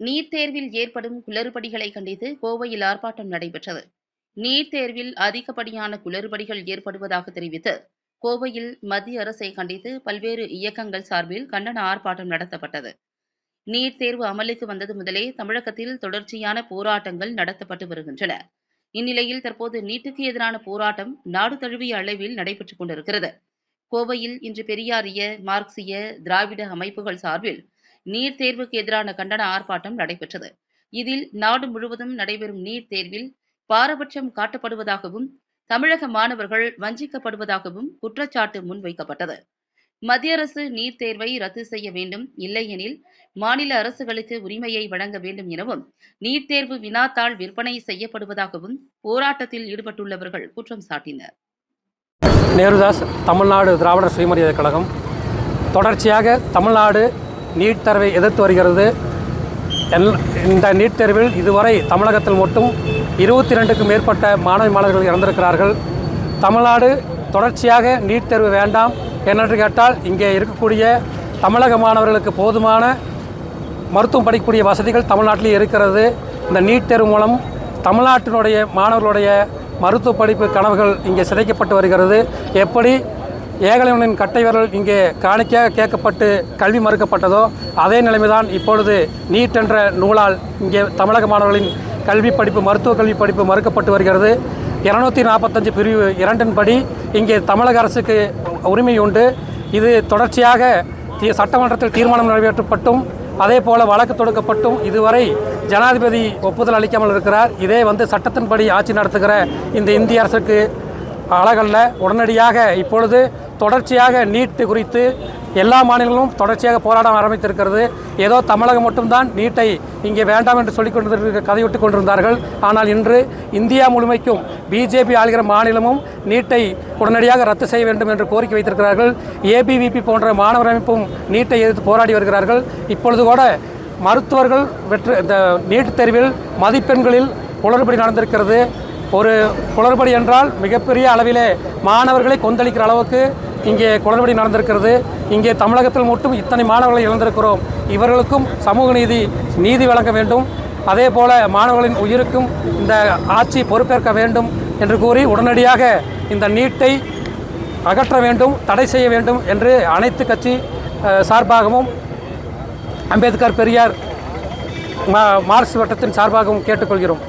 NEET தேர்வில் ஏற்படும் குளறுபடிகளை கண்டித்து கோவையில் ஆர்ப்பாட்டம் நடைபெற்றது. நீட் தேர்வில் அதிகப்படியான குளறுபடிகள் ஏற்படுவதாக தெரிவித்து கோவையில் மத்திய அரசை கண்டித்து பல்வேறு இயக்கங்கள் சார்பில் கண்டன ஆர்ப்பாட்டம் நடத்தப்பட்டது. நீட் தேர்வு அமலுக்கு வந்தது முதலே தமிழகத்தில் தொடர்ச்சியான போராட்டங்கள் நடத்தப்பட்டு வருகின்றன. இந்நிலையில் தற்போது நீட்டுக்கு எதிரான போராட்டம் நாடு தழுவிய அளவில் நடைபெற்றுக் கொண்டிருக்கிறது. கோவையில் இன்று பெரியாரிய மார்க்சிய திராவிட அமைப்புகள் சார்பில் நீட் தேர்வுக்கு எதிரான கண்டன ஆர்ப்பாட்டம் நடைபெற்றது. இதில் நாடு முழுவதும் நடைபெறும் நீட் தேர்வில் பாரபட்சம் காட்டப்படுவதாகவும் தமிழக மாணவர்கள் வஞ்சிக்கப்படுவதாகவும் குற்றச்சாட்டு முன்வைக்கப்பட்டது. மத்திய அரசு நீட் தேர்வை ரத்து செய்ய வேண்டும் இல்லையெனில் மாநில அரசுகளுக்கு உரிமையை வழங்க வேண்டும் எனவும் நீட் தேர்வு வினாத்தாள் விற்பனை செய்யப்படுவதாகவும் போராட்டத்தில் ஈடுபட்டுள்ளவர்கள் குற்றம் சாட்டினர். நேருதாஸ் தமிழ்நாடு திராவிடர் சுயமரியாதை கழகம். தொடர்ச்சியாக தமிழ்நாடு நீட் தேர்வை எதிர்த்து வருகிறது. எல் இந்த நீட் தேர்வில் இதுவரை தமிழகத்தில் மட்டும் இருபத்தி ரெண்டுக்கும் மேற்பட்ட மாணவி மாணவர்கள் இறந்திருக்கிறார்கள். தமிழ்நாடு தொடர்ச்சியாக நீட் தேர்வு வேண்டாம் என்னென்று கேட்டால் இங்கே இருக்கக்கூடிய தமிழக மாணவர்களுக்கு போதுமான மருத்துவம் படிக்கக்கூடிய வசதிகள் தமிழ்நாட்டிலே இருக்கிறது. இந்த நீட் தேர்வு மூலம் தமிழ்நாட்டினுடைய மாணவர்களுடைய மருத்துவ படிப்பு கனவுகள் இங்கே சிதைக்கப்பட்டு வருகிறது. எப்படி ஏகலைவனின் கட்டை விரல் இங்கே காணிக்க கேட்கப்பட்டு கல்வி மறுக்கப்பட்டதோ அதே நிலைமைதான் இப்பொழுது நீட் என்ற நூலால் இங்கே தமிழக மாணவர்களின் கல்வி படிப்பு மருத்துவ கல்வி படிப்பு மறுக்கப்பட்டு வருகிறது. இருநூத்தி நாற்பத்தஞ்சு பிரிவு இரண்டின் படி இங்கே தமிழக அரசுக்கு உரிமை உண்டு. இது தொடர்ச்சியாக சட்டமன்றத்தில் தீர்மானம் நிறைவேற்றப்பட்டும் அதே போல் வழக்கு தொடுக்கப்பட்டும். இதுவரை ஜனாதிபதி ஒப்புதல் அளிக்காமல் இருக்கிறார். இதே வந்து சட்டத்தின்படி ஆட்சி நடத்துகிற இந்த இந்திய அரசுக்கு அழகல்ல. உடனடியாக இப்பொழுது தொடர்ச்சியாக நீட் குறித்து எல்லா மாநிலங்களும் தொடர்ச்சியாக போராட்டம் ஆரம்பித்திருக்கிறது. ஏதோ தமிழகம் மட்டும்தான் நீட்டை இங்கே வேண்டாம் என்று சொல்லிக் கொண்டிருக்க கதைவிட்டு கொண்டிருந்தார்கள். ஆனால் இன்று இந்தியா முழுமைக்கும் பிஜேபி ஆளுகிற மாநிலமும் நீட்டை உடனடியாக ரத்து செய்ய வேண்டும் என்று கோரிக்கை வைத்திருக்கிறார்கள். ஏபிவிபி போன்ற மாணவர் அமைப்பும் நீட்டை எதிர்த்து போராடி வருகிறார்கள். இப்பொழுது கூட மருத்துவர்கள் வெற்று இந்த நீட் தேர்வில் மதிப்பெண்களில் குளறுபடி நடந்திருக்கிறது. ஒரு குளறுபடி என்றால் மிகப்பெரிய அளவிலே மாணவர்களை கொந்தளிக்கிற அளவுக்கு இங்கே குளறுபடி நடந்திருக்கிறது. இங்கே தமிழகத்தில் மட்டும் இத்தனை மாணவர்களை இழந்திருக்கிறோம். இவர்களுக்கும் சமூக நீதி நீதி வழங்க வேண்டும். அதே போல மாணவர்களின் உயிருக்கும் இந்த ஆட்சி பொறுப்பேற்க வேண்டும் என்று கூறி உடனடியாக இந்த நீட்டை அகற்ற வேண்டும் தடை செய்ய வேண்டும் என்று அனைத்து கட்சி சார்பாகவும் அம்பேத்கர் பெரியார் மா- மார்க்ஸ் வட்டத்தின் சார்பாகவும் கேட்டுக்கொள்கிறோம்.